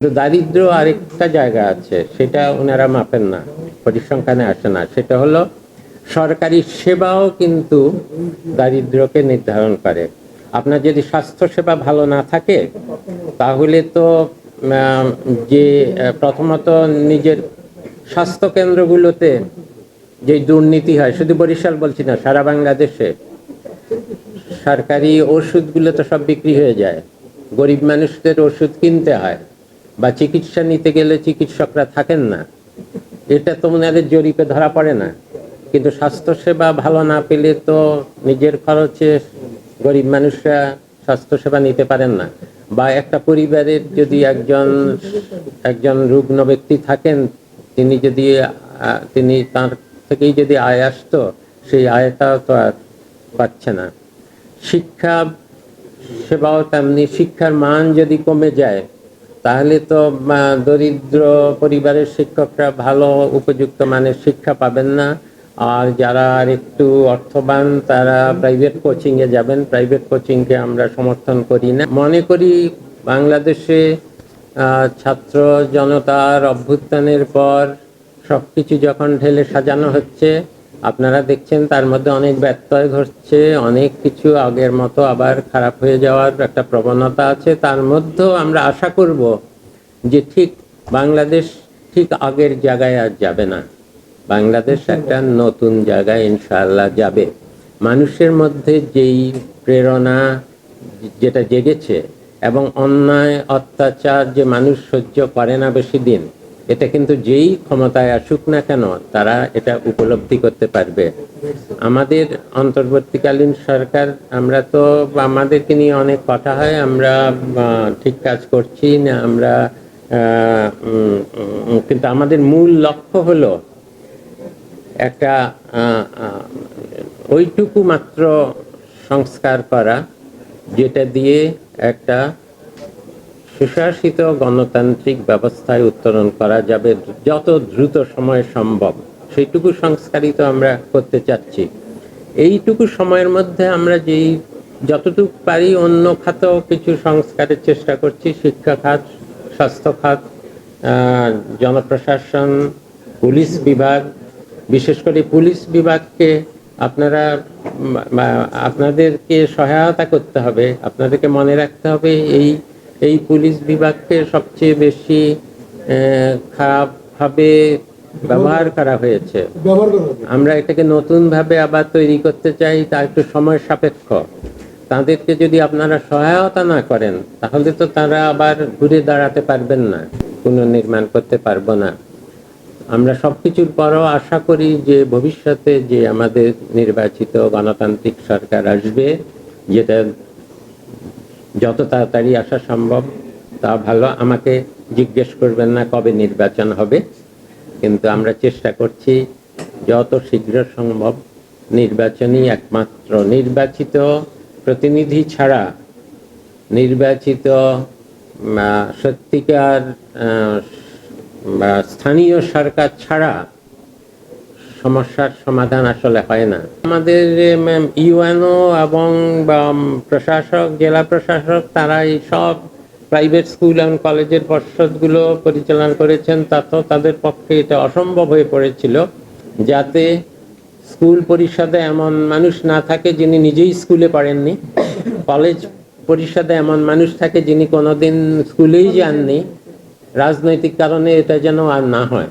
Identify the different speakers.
Speaker 1: কিন্তু দারিদ্র আরেকটা জায়গা আছে, সেটা ওনারা মাপেন না, পরিসংখ্যানে আসে না। সেটা হলো, সরকারি সেবাও কিন্তু দারিদ্রকে নির্ধারণ করে। আপনার যদি স্বাস্থ্য সেবা ভালো না থাকে, তাহলে তো যে প্রথমত নিজের স্বাস্থ্য কেন্দ্রগুলোতে যে দুর্নীতি হয়, শুধু বরিশাল বলছি না, সারা বাংলাদেশে, সরকারি ওষুধগুলো তো সব বিক্রি হয়ে যায়। গরিব মানুষদের ওষুধ কিনতে হয়। বা চিকিৎসা নিতে গেলে চিকিৎসকরা থাকেন না। এটা তো ওনাদের জরিপে ধরা পড়ে না। কিন্তু স্বাস্থ্যসেবা ভালো না পেলে তো নিজের খরচে গরিব মানুষরা স্বাস্থ্যসেবা নিতে পারেন না। বা একটা পরিবারের যদি একজন একজন রুগ্ন ব্যক্তি থাকেন, তিনি যদি তিনি তার থেকেই যদি আয় আসতো, সেই আয়টাও তো আর পাচ্ছে না। শিক্ষা, সেবাও তেমনি শিক্ষার মান যদি কমে যায় তাহলে তো দরিদ্র পরিবারের শিক্ষকরা ভালো উপযুক্ত মানের শিক্ষা পাবেন না। আর যারা আর একটু অর্থবান, তারা প্রাইভেট কোচিংয়ে যাবেন। প্রাইভেট কোচিংকে আমরা সমর্থন করি না। মনে করি বাংলাদেশে ছাত্র জনতার অভ্যুত্থানের পর সবকিছু যখন ঢেলে সাজানো হচ্ছে আপনারা দেখছেন তার মধ্যে অনেক ব্যত্যয় ঘটছে, অনেক কিছু আগের মতো আবার খারাপ হয়ে যাওয়ার একটা প্রবণতা আছে। তার মধ্যেও আমরা আশা করব যে ঠিক বাংলাদেশ ঠিক আগের জায়গায় আর যাবে না। বাংলাদেশ একটা নতুন জায়গায় ইনশাআল্লাহ যাবে। মানুষের মধ্যে যেই প্রেরণা যেটা জেগেছে এবং অন্যায়, অত্যাচার যে মানুষ সহ্য করে না বেশি দিন এটা কিন্তু যেই ক্ষমতায় আসুক না কেন, তারা এটা উপলব্ধি করতে পারবে। আমাদের অন্তর্বর্তীকালীন সরকার, আমরা তো আমাদেরকে নিয়ে অনেক কথা হয়, আমরা ঠিক কাজ করছি না, আমরা কিন্তু আমাদের মূল লক্ষ্য হলো একটা ওইটুকু মাত্র সংস্কার করা, যেটা দিয়ে একটা সুশাসিত গণতান্ত্রিক ব্যবস্থায় উত্তরণ করা যাবে যত দ্রুত সময় সম্ভব। সেইটুকু সংস্কারিত আমরা করতে চাচ্ছি। এইটুকু সময়ের মধ্যে আমরা যেই যতটুকু পারি অন্য খাতেও কিছু সংস্কারের চেষ্টা করছি, শিক্ষা খাত, স্বাস্থ্য খাত জনপ্রশাসন, পুলিশ বিভাগ, বিশেষ করে পুলিশ বিভাগকে আপনারা আপনাদেরকে সহায়তা করতে হবে। আপনাদেরকে মনে রাখতে হবে এই এই পুলিশ বিভাগকে সবচেয়ে বেশি খারাপভাবে ব্যবহার করা হয়েছে। আমরা এটাকে নতুনভাবে আবার তৈরি করতে চাই তা একটু সময় সাপেক্ষ। তাদেরকে যদি আপনারা সহায়তা না করেন তাহলে তো তারা আবার ঘুরে দাঁড়াতে পারবেন না পুনর্নির্মাণ করতে পারব না। আমরা সবকিছুর পরও আশা করি যে ভবিষ্যতে যে আমাদের নির্বাচিত গণতান্ত্রিক সরকার আসবে যেটা যত তাড়াতাড়ি আসা সম্ভব, তা ভালো। আমাকে জিজ্ঞেস করবেন না কবে নির্বাচন হবে, কিন্তু আমরা চেষ্টা করছি যত শীঘ্র সম্ভব নির্বাচনই একমাত্র। নির্বাচিত প্রতিনিধি ছাড়া, নির্বাচিত সত্যিকার স্থানীয় সরকার ছাড়া সমস্যার সমাধান আসলে হয় না। আমাদের ইউএনও এবং প্রশাসক, জেলা প্রশাসক তারা এই সব প্রাইভেট স্কুল এবং কলেজের পর্ষদগুলো পরিচালনা করেছেন, তাতেও তাদের পক্ষে এটা অসম্ভব হয়ে পড়েছিল। যাতে স্কুল পরিষদে এমন মানুষ না থাকে যিনি নিজেই স্কুলে পড়েননি, কলেজ পরিষদে এমন মানুষ থাকে যিনি কোনোদিন স্কুলেই যাননি। রাজনৈতিক কারণে এটা যেন আর না হয়।